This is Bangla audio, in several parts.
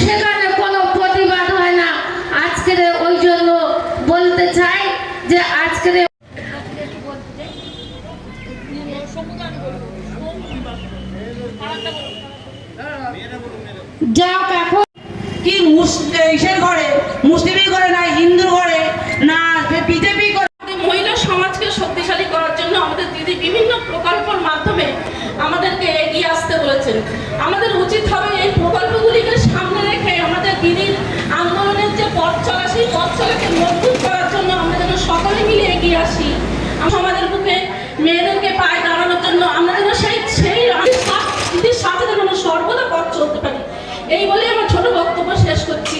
সেখানে কোনো প্রতিবাদ হয় না। আজকের ওই জন্য বলতে চাই যে এখন কি মুস- ইসের ঘরে না হিন্দুর ঘরে না বিজেপি করে আমাদের মহিলা সমাজকে শক্তিশালী করার জন্য আমাদের দিদি বিভিন্ন প্রকল্পের মাধ্যমে আমাদেরকে এগিয়ে আসতে বলেছেন আমাদের উচিত হবে এই প্রকল্পগুলিকে সামনে রেখে আমাদের দিদির আন্দোলনের যে পথ চলা সেই পথ চলাকে মজবুত করার জন্য আমরা যেন সকলে মিলে এগিয়ে আসি আমরা সমাজের বুকে মেয়েদেরকে পায়ে দাঁড়ানোর জন্য আমরা যেন সেই সেই রানীর সাথ- দিদির সাথে যেন আমরা সর্বদা পথ চলতে পারি এই বলে আমার ছোট বক্তব্য শেষ করছি।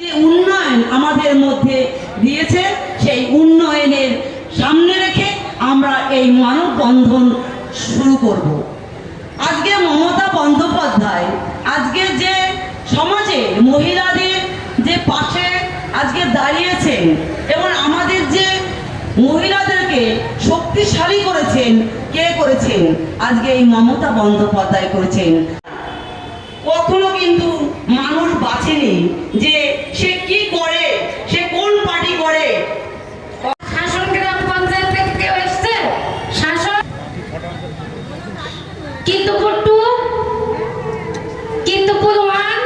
যে উন্নয়ন আমাদের মধ্যে দিয়েছে, সেই উন্নয়নের সামনে রেখে আমরা এই মানববন্ধন শুরু করব। আজকে মমতা বন্দ্যোপাধ্যায়, আজকে যে সমাজে মহিলাদের যে পাশে আজকে দাঁড়িয়েছেন এবং আমাদের যে মহিলাদেরকে শক্তিশালী করেছেন, কে করেছেন? আজকে এই মমতা বন্দ্যোপাধ্যায় করেছেন। কখনো কিন্তু মানুষ বাঁচেনি যে সে কি করে সে কোন পার্টি করে। শাসন গ্রাম পঞ্চায়েত থেকে কেউ এসছে? শাসন কিন্তু টু? কিন্তু ওয়ান?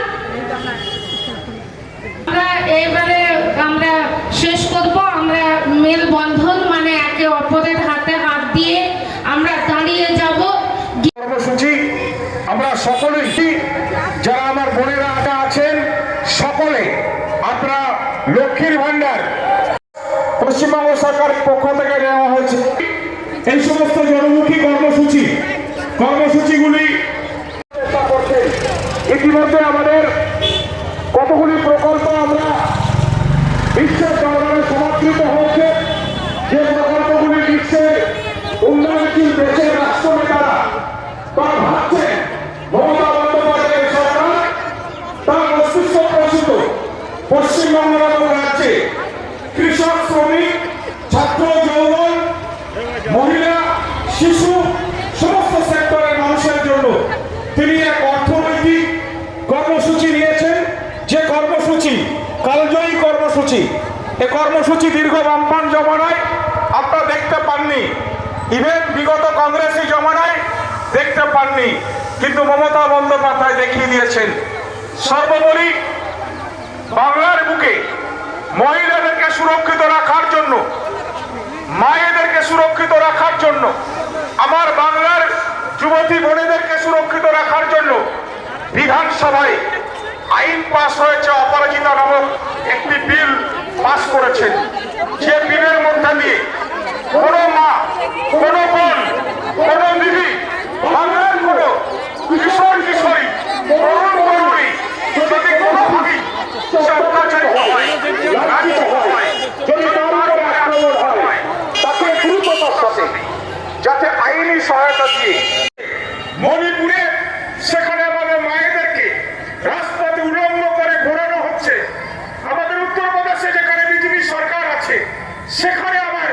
আমরা এবারে আমরা শেষ করব। আমরা মেলবন্ধন মানে একে অপরের হাতে হাত দিয়ে আমরা দাঁড়িয়ে যাব। কর্মসূচি আমরা সকলেই যারা আমার বোনেরা আটা আছেন, সকলে, আপনারা লক্ষ্মীর ভান্ডার পশ্চিমবঙ্গ সরকারের পক্ষ থেকে নেওয়া হয়েছে। এই সমস্ত জনমুখী কর্মসূচি, কর্মসূচিগুলি চেষ্টা করছে ইতিমধ্যে আমাদের কতগুলি প্রকল্প আমরা বিশ্বের দরবারে সমাদৃত হয়েছে যে প্রকল্পগুলি বিশ্বের উন্নয়নশীল দেশের রাষ্ট্রনেতারা তারা ভাবছেন মমতা বন্দ্যোপাধ্যায়ের সরকার তার মস্তিষ্ক প্রসূত পশ্চিমবঙ্গ এবং রাজ্যে কৃষক শ্রমিক ছাত্র যৌবন মহিলা শিশু সমস্ত সেক্টরের মানুষের জন্য তিনি এক অর্থনৈতিক কর্মসূচি নিয়েছেন যে কর্মসূচি, কালজয়ী কর্মসূচি। এ কর্মসূচি দীর্ঘ বামপান জমানায়, আপনারা দেখতে পাননি। ইভেন বিগত কংগ্রেসি জমানায় দেখতে পাননি। কিন্তু মমতা বন্দ্যোপাধ্যায় দেখিয়ে দিয়েছেন। সর্বোপরি বাংলার বুকে মহিলাদেরকে সুরক্ষিত রাখার জন্য, মায়েদেরকে সুরক্ষিত রাখার জন্য, আমার বাংলার যুবতী বোনেদেরকে সুরক্ষিত রাখার জন্য বিধানসভায় আইন পাশ হয়েছে, অপরাজিতা নামক একটি বিল পাস করেছেন। যে বিলের মধ্যে দিয়ে কোনো মা, কোনো বোন, কোনো দিদি যদি তাকে যাতে আইনি সহায়তা দিয়ে মণিপুরে সেখানে আমাদের মায়েদেরকে রাজপথে উলঙ্গ করে ঘোরানো হচ্ছে আমাদের উত্তরপ্রদেশে যেখানে বিজেপি সরকার আছে সেখানে আমার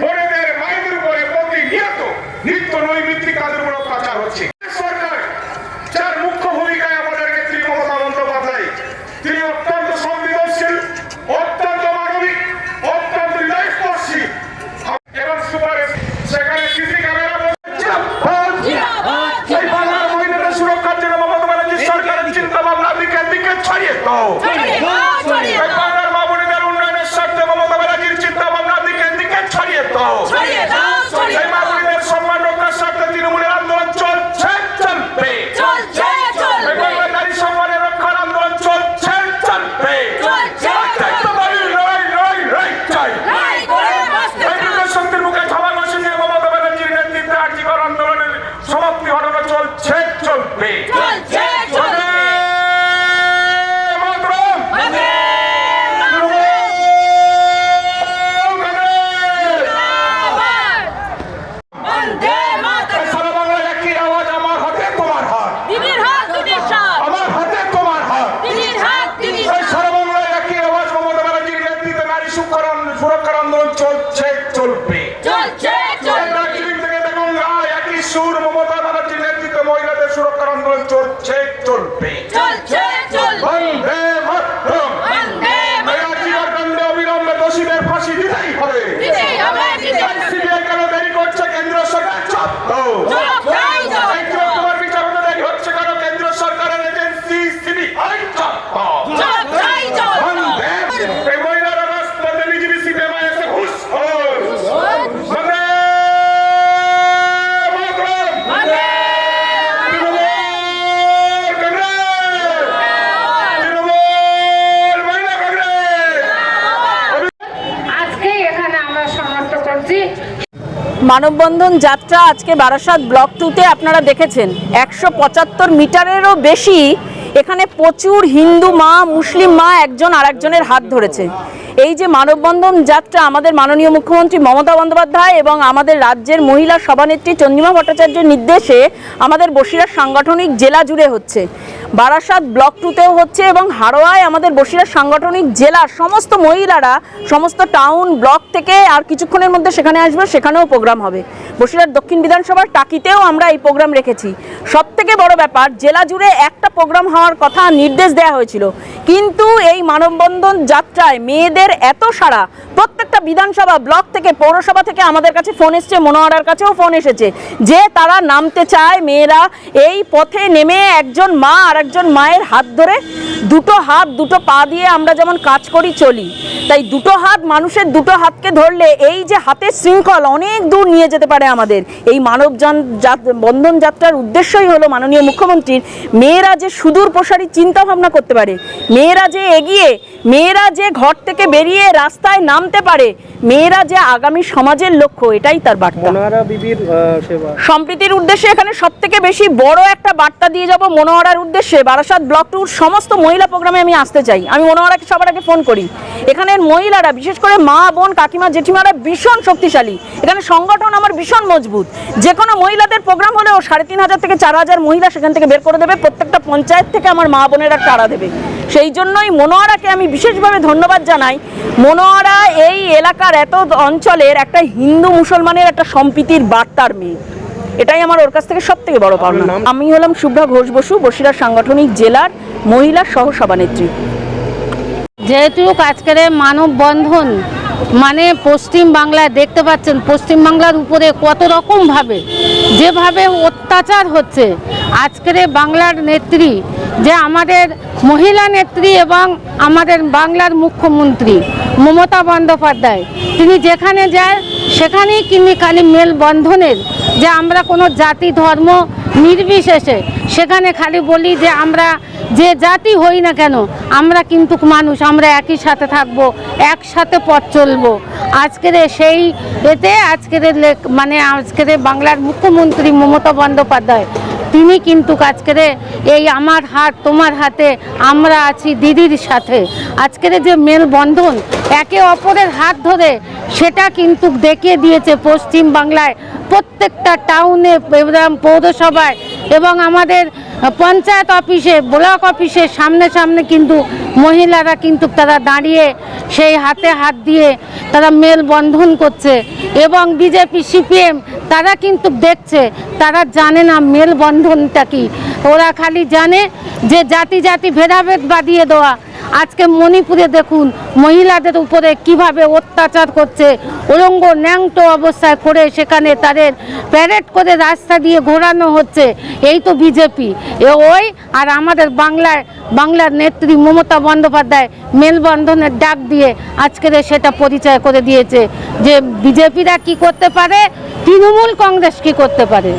বোনেদের মায়েদের উপরে প্রতিনিয়ত নিত্য নৈমিত্তিক তাদের উপর অত্যাচার হচ্ছে সরকার যার মুখ্য ভূমিকায় আমাদের নেত্রী মমতা বন্দ্যোপাধ্যায় তিনি অত্যন্ত সংবেদনশীল অত্যন্ত মানবিক অত্যন্ত হৃদয়স্পর্শী এবং সুপার সেখানে সিসি ক্যামেরা এই বাংলার মহিলাদের সুরক্ষার জন্য মমতা ব্যানার্জি সরকারের চিন্তা ভাবনা দিকে দিকে ছড়িয়ে মানববন্ধন যাত্রা আজকে বারাসাত ব্লক টুতে আপনারা দেখেছেন। একশো পঁচাত্তর মিটারেরও বেশি এখানে প্রচুর হিন্দু মা, মুসলিম মা একজন আরেকজনের হাত ধরেছে। এই যে মানববন্ধন যাত্রা আমাদের মাননীয় মুখ্যমন্ত্রী মমতা বন্দ্যোপাধ্যায় এবং আমাদের রাজ্যের মহিলা সভানেত্রী চন্দ্রিমা ভট্টাচার্যের নির্দেশে আমাদের বসিরহাট সাংগঠনিক জেলা জুড়ে হচ্ছে। বারাসাত ব্লক টুতেও হচ্ছে এবং হারোয়ায় আমাদের বসিরহাট সাংগঠনিক জেলার সমস্ত মহিলারা, সমস্ত টাউন ব্লক থেকে আর কিছুক্ষণের মধ্যে সেখানে আসবে, সেখানেও প্রোগ্রাম হবে। বসিরার দক্ষিণ বিধানসভার টাকিতেও আমরা এই প্রোগ্রাম রেখেছি। সব থেকে বড় ব্যাপার, জেলা জুড়ে একটা প্রোগ্রাম হওয়ার কথা নির্দেশ দেওয়া হয়েছিল। কিন্তু এই মানববন্ধন যাত্রায় মেয়েদের এত সারা প্রত্যেকটা বিধানসভা ব্লক থেকে, পৌরসভা থেকে আমাদের কাছে ফোন এসছে, মনোয়ারার কাছেও ফোন এসেছে যে তারা নামতে চায় মেয়েরা। এই পথে নেমে একজন মা আর একজন মায়ের হাত ধরে দুটো হাত দুটো পা দিয়ে আমরা যেমন কাজ করি চলি। তাই দুটো হাত মানুষের দুটো হাতকে ধরলে এই যে হাতের শৃঙ্খল অনেক দূর নিয়ে যেতে পারে আমাদের। এই মানব বন্ধন যাত্রার উদ্দেশ্যই হলো মাননীয় মুখ্যমন্ত্রীর মেয়েরা যে সুদূর প্রসারী চিন্তা ভাবনা করতে পারে মেয়েরা যে এগিয়ে মেয়েরা যে ঘর থেকে বেরিয়ে রাস্তায় নামতে পারে মেয়েরা যে আগামী সমাজের লক্ষ্য এটাই তার বার্তা। সম্প্রীতির উদ্দেশ্যে এখানে সব থেকে বেশি বড় একটা বার্তা দিয়ে যাব মনোহরার উদ্দেশ্যে। বারাসাত ব্লক টুর সমস্ত মহিলা প্রোগ্রামে আমি আসতে চাই। আমি মনোহরাকে সবার আগে ফোন করি। এখানের মহিলারা, বিশেষ করে মা, বোন, কাকিমা, জেঠিমারা ভীষণ শক্তিশালী। এখানে সংগঠন আমার ভীষণ মজবুত। যে কোনো মহিলাদের প্রোগ্রাম হলেও সাড়ে তিন হাজার থেকে চার হাজার মহিলা সেখান থেকে বের করে দেবে। প্রত্যেকটা পঞ্চায়েত থেকে আমার মা, বোনেরা টাড়া দেবে। সেই জন্যই মনোয়ারাকে আমি বিশেষভাবে ধন্যবাদ জানাই। মনোয়ারা এই এলাকার এত অঞ্চলের একটা হিন্দু মুসলমানের একটা সম্প্রীতির বার্তার মেয়ে। এটাই আমার ওর কাছ থেকে সব থেকে বড় পাওনা। আমি হলাম শুভ্রা ঘোষ বসু বসিরহাট সাংগঠনিক জেলার মহিলা সহ সভানেত্রী যেহেতু আজকের মানববন্ধন মানে পশ্চিম বাংলায় দেখতে পাচ্ছেন পশ্চিম বাংলার উপরে কত রকমভাবে যেভাবে অত্যাচার হচ্ছে আজকের বাংলার নেত্রী যে আমাদের মহিলা নেত্রী এবং আমাদের বাংলার মুখ্যমন্ত্রী মমতা বন্দ্যোপাধ্যায় তিনি যেখানে যায় সেখানেই কিন্তু খালি মেলবন্ধনের, যে আমরা কোনো জাতি, ধর্ম নির্বিশেষে সেখানে খালি বলি যে আমরা যে জাতি হই না কেন, আমরা কিন্তু মানুষ, আমরা একই সাথে থাকব, একসাথে পথ চলবো। আজকের সেই এতে, আজকের মানে আজকের বাংলার মুখ্যমন্ত্রী মমতা বন্দ্যোপাধ্যায় তিনি কিন্তু আজকের এই আমার হাত, তোমার হাতে, আমরা আছি দিদির সাথে। আজকের যে মেলবন্ধন, একে অপরের হাত ধরে, সেটা কিন্তু দেখিয়ে দিয়েছে পশ্চিম বাংলায় প্রত্যেকটা টাউনে পৌরসভায়, এবং আমাদের পঞ্চায়েত অফিসে, ব্লক অফিসে সামনে সামনে কিন্তু মহিলারা কিন্তু তারা দাঁড়িয়ে সেই হাতে হাত দিয়ে তারা মেল বন্ধন করছে এবং বিজেপি, সিপিএম তারা কিন্তু দেখছে, তারা জানে না মেলবন্ধনটা কি। ওরা খালি জানে যে জাতি জাতি ভেদাভেদ বাদিয়ে দেওয়া আজকে মণিপুরে দেখুন, মহিলাদের উপরে কীভাবে অত্যাচার করছে। উলঙ্গ ন্যাংটো অবস্থায় করে সেখানে তাদের প্যারেড করে রাস্তা দিয়ে ঘোরানো হচ্ছে। এই তো বিজেপি এ ওই আর আমাদের বাংলায়, বাংলার নেত্রী মমতা বন্দ্যোপাধ্যায় মেলবন্ধনের ডাক দিয়ে আজকের সেটা পরিচয় করে দিয়েছে। যে বিজেপিরা কি করতে পারে? তৃণমূল কংগ্রেস কি করতে পারে?